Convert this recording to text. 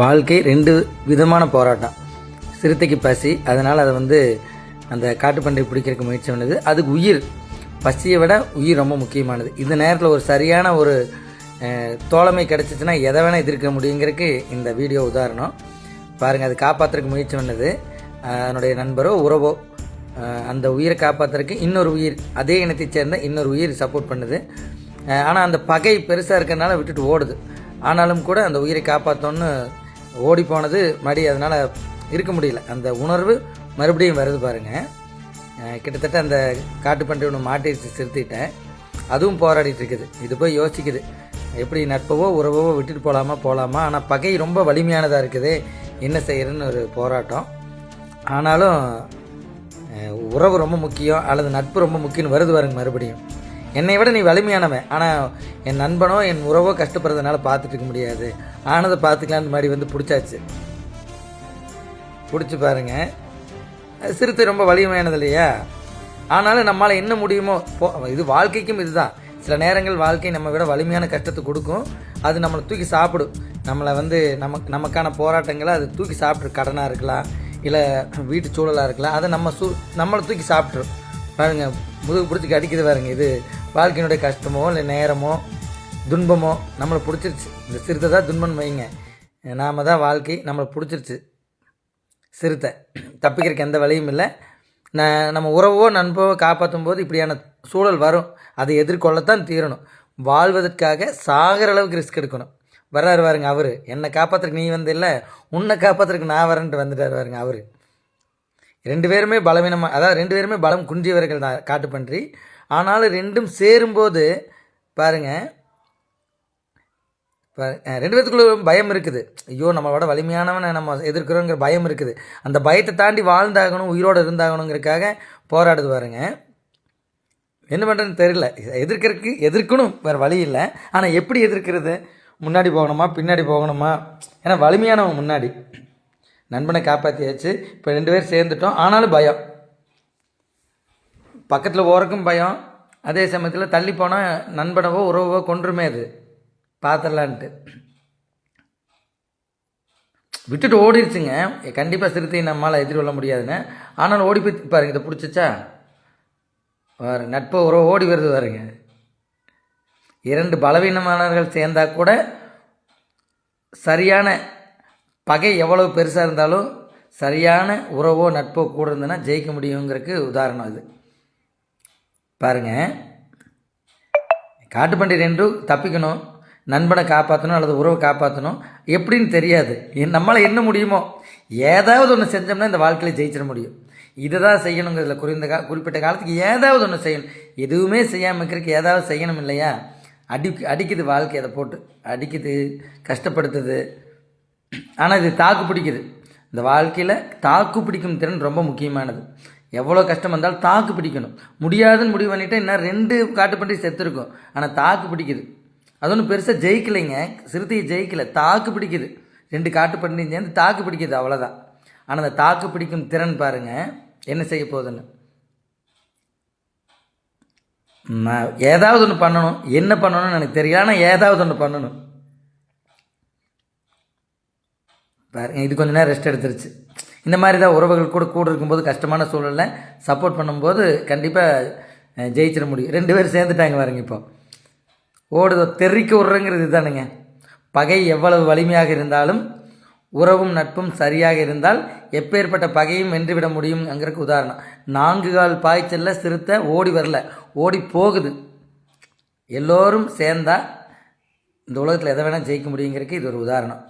வாழ்க்கை ரெண்டு விதமான போராட்டம். சிறுத்தைக்கு பசி அதனால் அதை வந்து அந்த காட்டுப்பன்றை பிடிக்கிறதுக்கு முயற்சி பண்ணுது. அதுக்கு உயிர். பசியை விட உயிர் ரொம்ப முக்கியமானது. இந்த நேரத்தில் ஒரு சரியான ஒரு தோழமை கிடச்சிச்சின்னா எதை வேணால் எதிர்க்க முடியுங்கிறதுக்கு இந்த வீடியோ உதாரணம். பாருங்கள் அது காப்பாற்றுறதுக்கு முயற்சி பண்ணது. அதனுடைய நண்பரோ உறவோ அந்த உயிரை காப்பாற்றுறதுக்கு இன்னொரு உயிர் அதே இனத்தை சேர்ந்த இன்னொரு உயிர் சப்போர்ட் பண்ணுது. ஆனால் அந்த பகை பெருசாக இருக்கிறதுனால விட்டுட்டு ஓடுது. ஆனாலும் கூட அந்த உயிரை காப்பாற்றோன்னு ஓடி போனது மடி அதனால் இருக்க முடியல. அந்த உணர்வு மறுபடியும் வருது பாருங்கள் கிட்டத்தட்ட அந்த காட்டுப்பன்றி ஒன்று மாட்டிடுச்சு சிறுத்திட்டேன் அதுவும் போராடிட்டு இருக்குது. இது போய் யோசிக்குது. எப்படி நட்பவோ உறவோ விட்டுட்டு போகலாமா போகலாமா ஆனால் பகை ரொம்ப வலிமையானதாக இருக்குது. என்ன செய்யறதுன்னு ஒரு போராட்டம். ஆனாலும் உறவு ரொம்ப முக்கியம் அல்லது நட்பு ரொம்ப முக்கியம்னு வருது பாருங்க மறுபடியும். என்னை விட நீ வலிமையானவன். ஆனால் என் நண்பனோ என் உறவோ கஷ்டப்படுறதுனால பார்த்துட்டு இருக்க முடியாது. ஆனதை பார்த்துக்கலான்னு மாதிரி வந்து பிடிச்சாச்சு. பிடிச்சி பாருங்க. சிறுத்தை ரொம்ப வலிமையானது இல்லையா? ஆனாலும் நம்மளால் என்ன முடியுமோ போ இது வாழ்க்கைக்கும் இதுதான். சில நேரங்கள் வாழ்க்கை நம்ம விட வலிமையான கஷ்டத்தை கொடுக்கும். அது நம்மளை தூக்கி சாப்பிடும். நம்மளை வந்து நமக்கு நமக்கான போராட்டங்களை அது தூக்கி சாப்பிட்ரு கடனாக இருக்கலாம். இல்லை வீட்டு சூழலாக இருக்கலாம். அதை நம்ம சூ நம்மளை தூக்கி சாப்பிட்ரும் பாருங்க முதுகு பிடிச்சி அடிக்குது பாருங்க இது வாழ்க்கையினுடைய கஷ்டமோ இல்லை நேரமோ துன்பமோ நம்மளை பிடிச்சிருச்சு. இந்த சிறுத்தை தான் துன்பம் வைங்க. நாம் தான் வாழ்க்கை நம்மளை பிடிச்சிருச்சு. சிறுத்தை. தப்பிக்கிறதுக்கு எந்த வழியும் இல்லை. ந- நம்ம உறவோ நண்பவோ காப்பாற்றும் போது இப்படியான சூழல் வரும். அதை எதிர்கொள்ளத்தான் தீரணும். வாழ்வதற்காக சாகிற அளவுக்கு ரிஸ்க் எடுக்கணும். வர்றாரு பாருங்க அவர். என்னை காப்பாற்றுறதுக்கு நீ வந்து இல்லை உன்னை காப்பாற்றுறதுக்கு நான் வரேன்ட்டு வந்துட்டார் பாருங்க அவர். ரெண்டு பேருமே பலவீனமாக அதாவது ரெண்டு பேருமே பலம் குன்றியவர்கள் தான் காட்டுப்பன்றி. ஆனாலும் ரெண்டும் சேரும்போது பாருங்க. பாரு- ரெண்டு பேத்துக்குள்ள பயம் இருக்குது. ஐயோ நம்மளோட வலிமையானவனை நம்ம எதிர்க்கிறோங்கிற பயம் இருக்குது. அந்த பயத்தை தாண்டி வாழ்ந்தாகணும் உயிரோடு இருந்தாகணுங்கிறதுக்காக போராடுது பாருங்க. என்ன பண்ணுறதுன்னு தெரியல. எதிர்க்கிறதுக்கு எதிர்க்கணும் வேறு வழி இல்லை. ஆனால் எப்படி எதிர்க்கிறது? முன்னாடி போகணுமா பின்னாடி போகணுமா? ஏன்னா வலிமையானவன் முன்னாடி. நண்பனை காப்பாற்றியாச்சு இப்போ ரெண்டு பேர் சேர்ந்துட்டோம். ஆனாலும் பயம். பக்கத்தில் ஓரக்கும் பயம் அதே சமயத்தில் தள்ளி போனால் நண்பனவோ உறவோ கொன்றுமே அது. பார்த்துடலான்ட்டு விட்டுட்டு ஓடிடுச்சுங்க கண்டிப்பாக சிறுத்தையை நம்மளால் எதிர்கொள்ள முடியாதுன்னு. ஆனாலும் ஓடி போய் பாருங்க இதை பிடிச்சிச்சா? பாரு நட்பு உறவு ஓடி வருது பாருங்க. இரண்டு பலவீனமானவர்கள் சேர்ந்தா கூட சரியான பகை எவ்வளவு பெருசாக இருந்தாலும் சரியான உறவோ நட்போ கூட இருந்ததுன்னா ஜெயிக்க முடியுங்கிறதுக்கு உதாரணம் இது பாருங்க. காட்டு பண்டிகை என்று தப்பிக்கணும் நண்பனை காப்பாற்றணும் அல்லது உறவை காப்பாற்றணும் எப்படின்னு தெரியாது. என் நம்மளால் என்ன முடியுமோ ஏதாவது ஒன்று செஞ்சோம்னா இந்த வாழ்க்கையில் ஜெயிச்சிட முடியும். இதை தான் செய்யணுங்கிறதுல குறிந்த கா குறிப்பிட்ட காலத்துக்கு ஏதாவது ஒன்று செய்யணும். எதுவுமே செய்யாமல் இருக்கிறதுக்கு ஏதாவது செய்யணும் இல்லையா? அடி அடிக்குது வாழ்க்கை அதை போட்டு. அடிக்குது கஷ்டப்படுத்துது. ஆனால் இது தாக்கு பிடிக்குது. இந்த வாழ்க்கையில் தாக்கு பிடிக்கும் திறன் ரொம்ப முக்கியமானது. எவ்வளோ கஷ்டம் வந்தாலும் தாக்கு பிடிக்கணும். முடியாதுன்னு முடிவு பண்ணிவிட்டு இன்னும் ரெண்டு காட்டுப்பன்றி செத்துருக்கும். ஆனால் தாக்கு பிடிக்குது. அது ஒன்றும் பெருசாக ஜெயிக்கலைங்க. சிறுத்தையை ஜெயிக்கலை. தாக்கு பிடிக்குது. ரெண்டு காட்டுப்பன்றி சேர்ந்து தாக்கு பிடிக்குது அவ்வளோதான் ஆனால் அந்த தாக்கு பிடிக்கும் திறன் பாருங்க. என்ன செய்ய போகுதுன்னு? நான் ஏதாவது ஒன்று பண்ணணும். என்ன பண்ணணும்னு எனக்கு தெரியல. ஆனால் ஏதாவது ஒன்று பண்ணணும். பாருங்க இது கொஞ்ச நேரம் ரெஸ்ட் எடுத்துருச்சு. இந்த மாதிரி தான் உறவுகள் கூட கூட இருக்கும்போது கஷ்டமான சூழலில் சப்போர்ட் பண்ணும்போது கண்டிப்பாக ஜெயிச்சிட முடியும். ரெண்டு பேரும் சேர்ந்துட்டாங்க பாருங்க இப்போ. ஓடுதோ தெறிக்க விட்றங்கிறது இதுதானுங்க. பகை எவ்வளவு வலிமையாக இருந்தாலும் உறவும் நட்பும் சரியாக இருந்தால் எப்பேற்பட்ட பகையும் வென்றுவிட முடியும்ங்கிறதுக்கு உதாரணம். நான்கு கால் பாய்ச்சல்ல சிறுத்தை ஓடி வரல ஓடி போகுது. எல்லோரும் சேர்ந்தால் இந்த உலகத்தில் எதை வேணால் ஜெயிக்க முடியுங்கிறதுக்கு இது ஒரு உதாரணம்.